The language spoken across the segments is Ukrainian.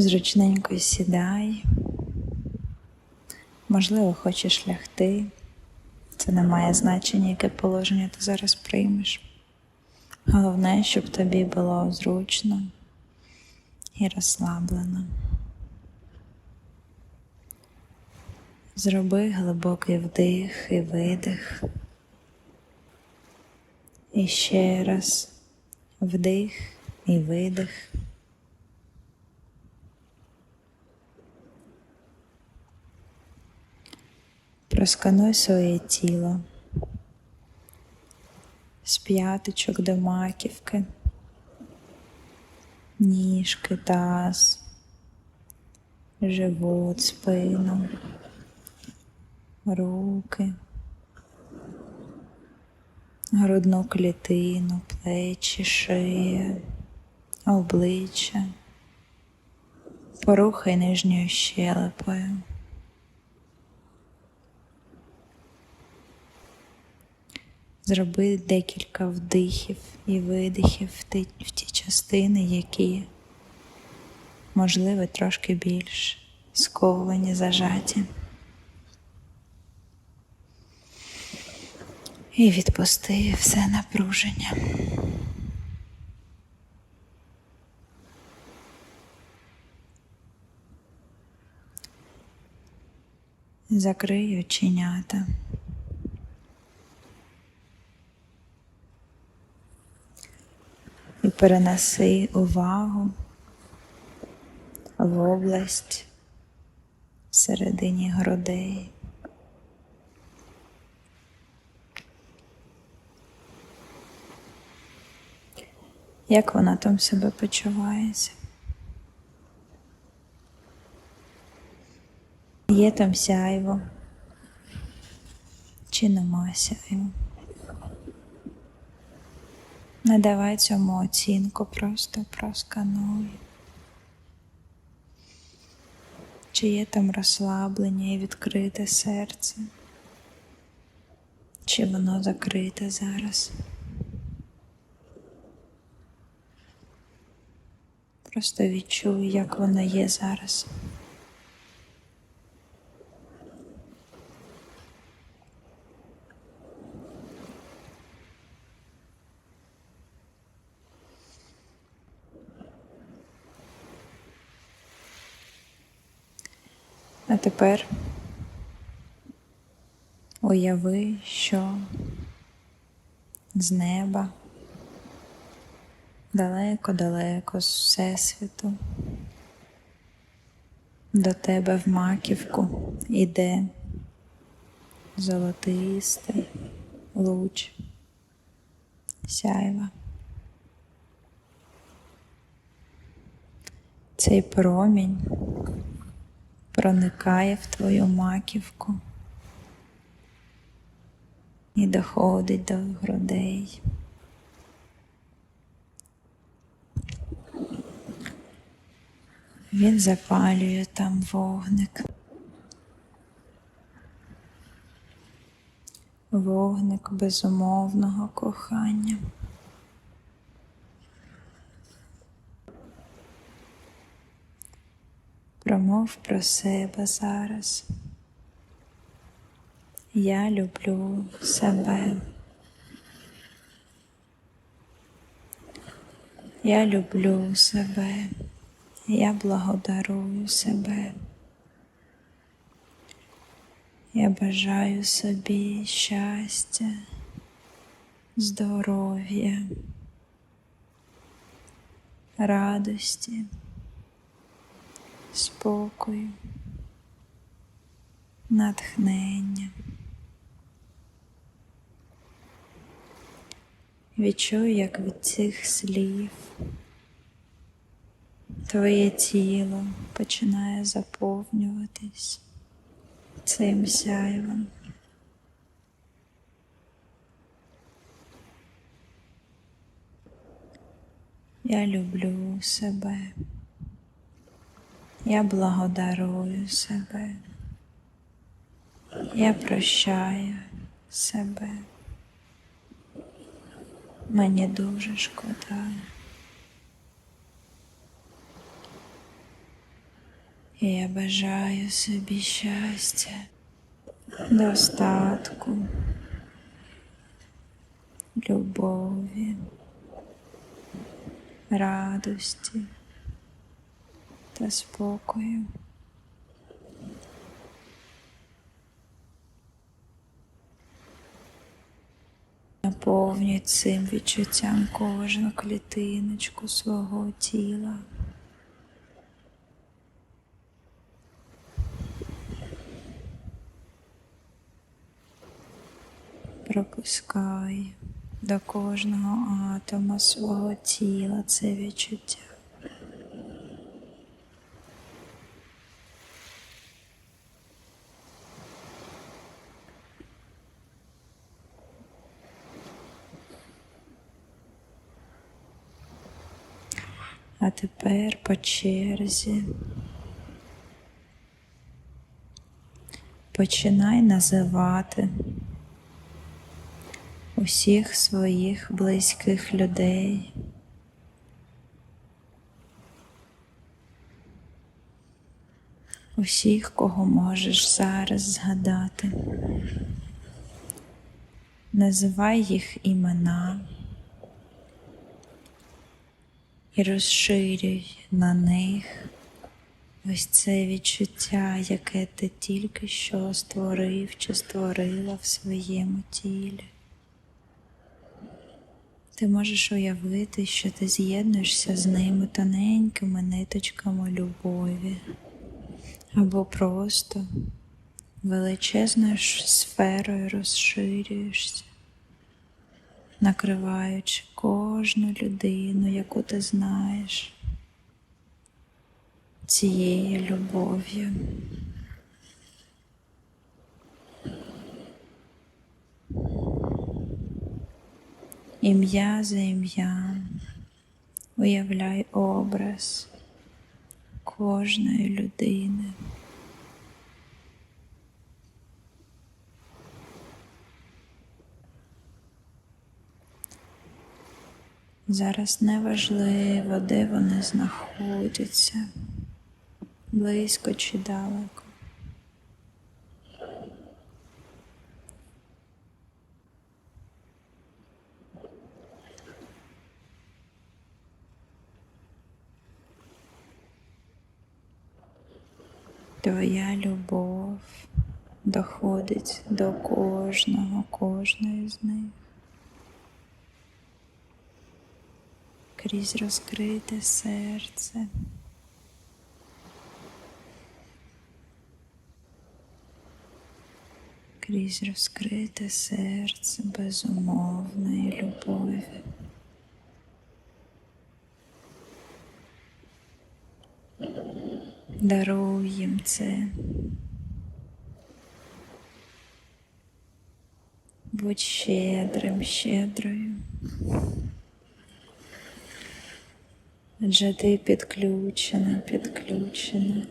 Зручненько сідай. Можливо, хочеш лягти. Це не має значення, яке положення ти зараз приймеш. Головне, щоб тобі було зручно і розслаблено. Зроби глибокий вдих і видих. І ще раз вдих і видих. Проскануй своє тіло. З п'яточок до маківки, ніжки, таз, живот, спину, руки, грудну клітину, плечі, шия, обличчя, порухай нижньою щелепою. Зроби декілька вдихів і видихів в ті, частини, які, можливо, трошки більш сковувані, зажаті. І відпусти все напруження. Закрий оченята. І перенеси увагу в область всередині грудей. Як вона там себе почувається? Є там сяйво? Чи нема сяйва? Не давай цьому оцінку, просто проскануй. Чи є там розслаблення і відкрите серце? Чи воно закрите зараз? Просто відчуй, як воно є зараз. А тепер уяви, що з неба далеко-далеко з Всесвіту до тебе в маківку іде золотистий луч сяйва. Цей промінь проникає в твою маківку і доходить до грудей. Він запалює там вогник. Вогник безумовного кохання. Промов про себе зараз. Я люблю себе. Я люблю себе. Я благодарую себе. Я бажаю собі щастя, здоров'я, радості, спокою, натхнення. Відчуй, як від цих слів твоє тіло починає заповнюватись цим сяйвом. Я люблю себе. Я благодарую себе. Я прощаю себе. Мені дуже шкода. І я бажаю собі щастя, достатку, любові, радості та спокою. Наповнюй цим відчуттям кожну клітиночку свого тіла. Пропускай до кожного атома свого тіла це відчуття. А тепер по черзі починай називати усіх своїх близьких людей. Усіх, кого можеш зараз згадати. Називай їх імена і розширюй на них ось це відчуття, яке ти тільки що створив чи створила в своєму тілі. Ти можеш уявити, що ти з'єднуєшся з ними тоненькими ниточками любові, або просто величезною сферою розширюєшся, накриваючи кожну людину, яку ти знаєш, цією любов'ю. Ім'я за ім'ям уявляй образ кожної людини. Зараз неважливо, де вони знаходяться, близько чи далеко. Твоя любов доходить до кожного, кожної з них. Крізь розкрите серце. Крізь розкрите серце безумовної любові. Даруй їм це. Будь щедрим, щедрою. Адже ти підключена, підключена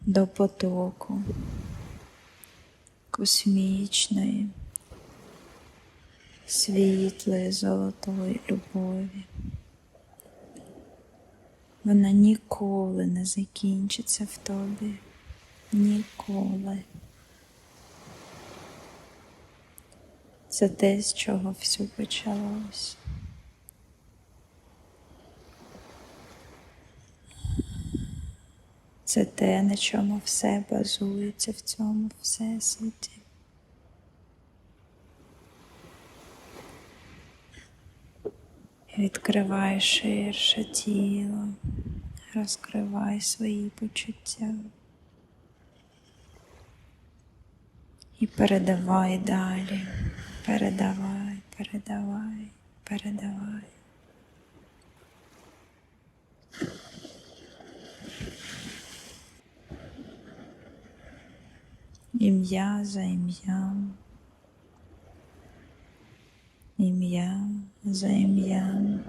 до потоку космічної, світлої, золотої любові. Вона ніколи не закінчиться в тобі. Ніколи. Це те, з чого все почалось. Це те, на чому все базується в цьому всесвіті. Відкривай ширше тіло, розкривай свої почуття і передавай далі, передавай, передавай, передавай. Ім'я за ім'ям. Ім'я за ім'ям.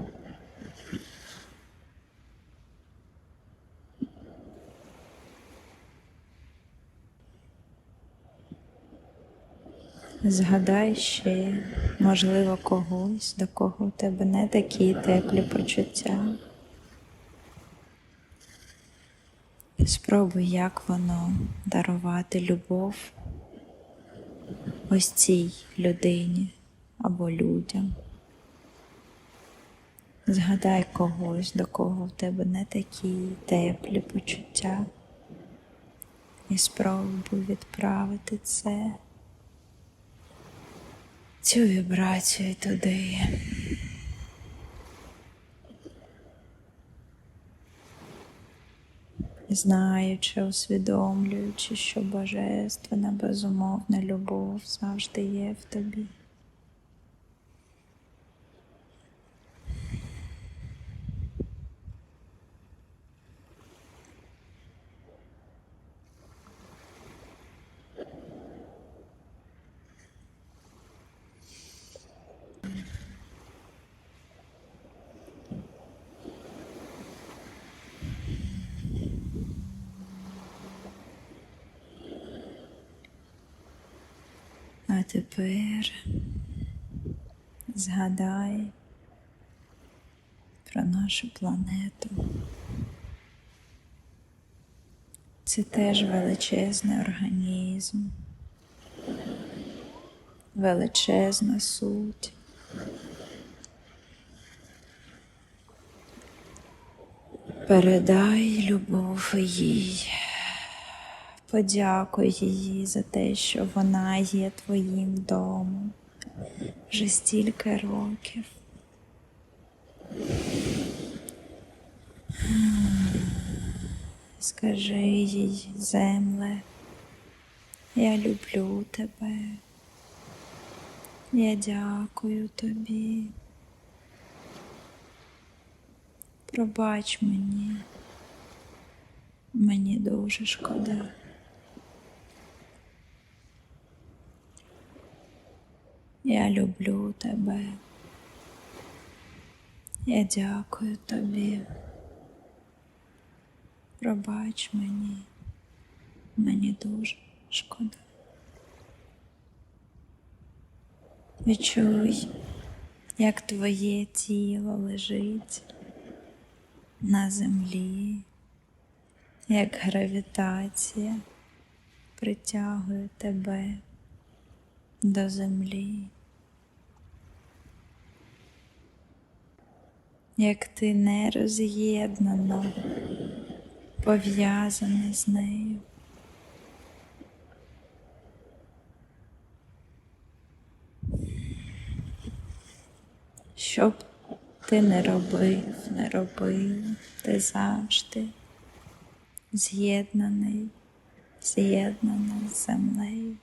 Згадай ще, можливо, когось, до кого у тебе не такі теплі почуття. Спробуй, як воно дарувати любов ось цій людині або людям. Згадай когось, до кого в тебе не такі теплі почуття, і спробуй відправити це, цю вібрацію туди. Знаючи, усвідомлюючи, що божественна, безумовна любов завжди є в тобі. А тепер згадай про нашу планету. Це теж величезний організм, величезна суть. Передай любов їй. Подякуй її за те, що вона є твоїм домом вже стільки років. Скажи їй, земле, я люблю тебе. Я дякую тобі. Пробач мені. Мені дуже шкода. Я люблю тебе. Я дякую тобі. Пробач мені. Мені дуже шкода. Відчуй, як твоє тіло лежить на землі, як гравітація притягує тебе до землі. Як ти не роз'єднано пов'язаний з нею. Що б ти не робив, не робив, ти завжди з'єднаний, з'єднана з землею.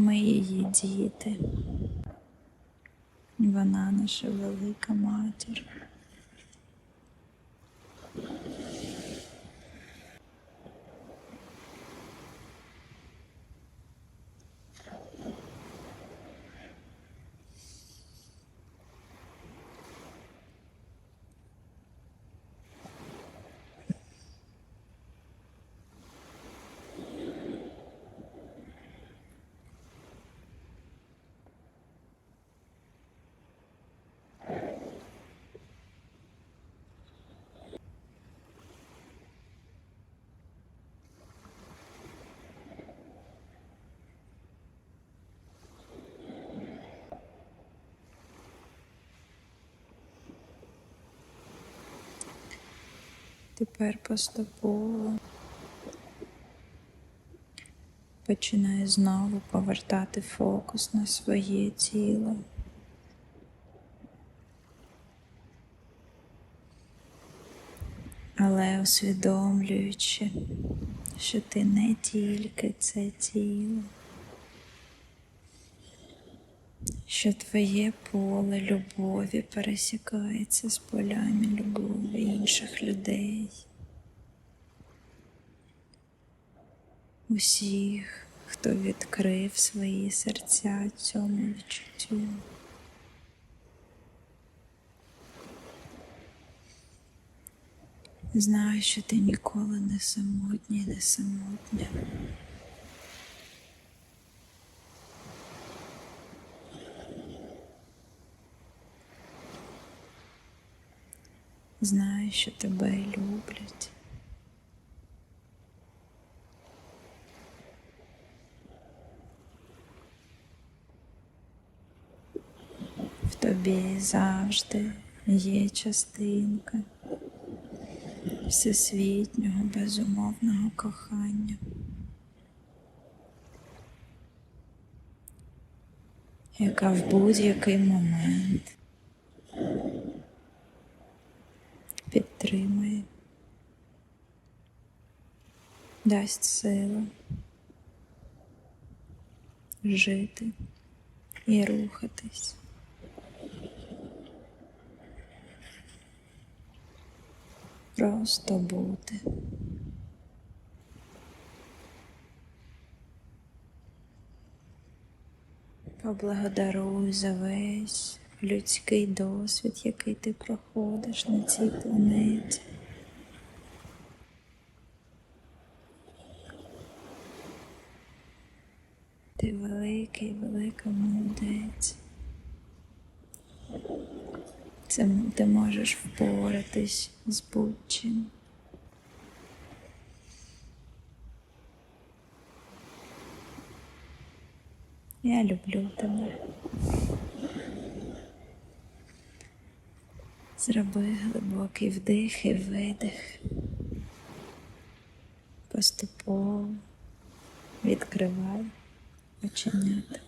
Ми її діти. Вона наша велика матір. Тепер поступово починаю знову повертати фокус на своє тіло. Але усвідомлюючи, що ти не тільки це тіло, що твоє поле любові пересікається з полями любові інших людей, усіх, хто відкрив свої серця цьому відчуттю. Знаю, що ти ніколи не самотній, не самотня. Знаю, що тебе люблять. В тобі завжди є частинка всесвітнього безумовного кохання. яка в будь-який момент дасть силу жити і рухатись. Просто бути. Поблагодаруй за весь людський досвід, який ти проходиш на цій планеті. Ти великий, велика молодець. Це ти можеш впоратись з будь-чим. Я люблю тебе. Зроби глибокий вдих і видих. Поступово відкривай оченята.